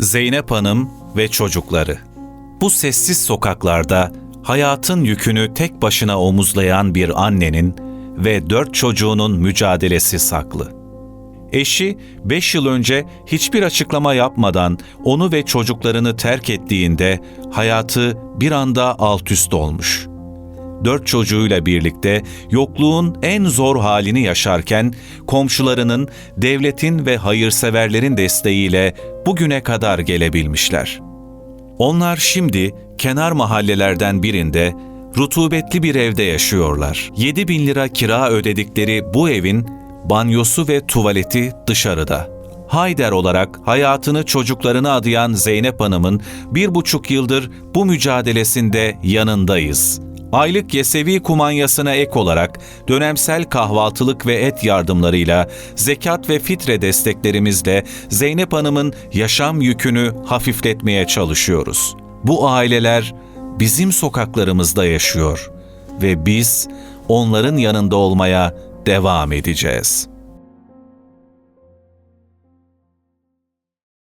Zeynep Hanım ve çocukları. Bu sessiz sokaklarda hayatın yükünü tek başına omuzlayan bir annenin ve dört çocuğunun mücadelesi saklı. Eşi 5 yıl önce hiçbir açıklama yapmadan onu ve çocuklarını terk ettiğinde hayatı bir anda alt üst olmuş. Dört çocuğuyla birlikte yokluğun en zor halini yaşarken komşularının, devletin ve hayırseverlerin desteğiyle bugüne kadar gelebilmişler. Onlar şimdi kenar mahallelerden birinde rutubetli bir evde yaşıyorlar. 7 bin lira kira ödedikleri bu evin banyosu ve tuvaleti dışarıda. Hayder olarak hayatını çocuklarına adayan Zeynep Hanım'ın bir buçuk yıldır bu mücadelesinde yanındayız. Aylık yesevi kumanyasına ek olarak dönemsel kahvaltılık ve et yardımlarıyla, zekat ve fitre desteklerimizle Zeynep Hanım'ın yaşam yükünü hafifletmeye çalışıyoruz. Bu aileler bizim sokaklarımızda yaşıyor ve biz onların yanında olmaya devam edeceğiz.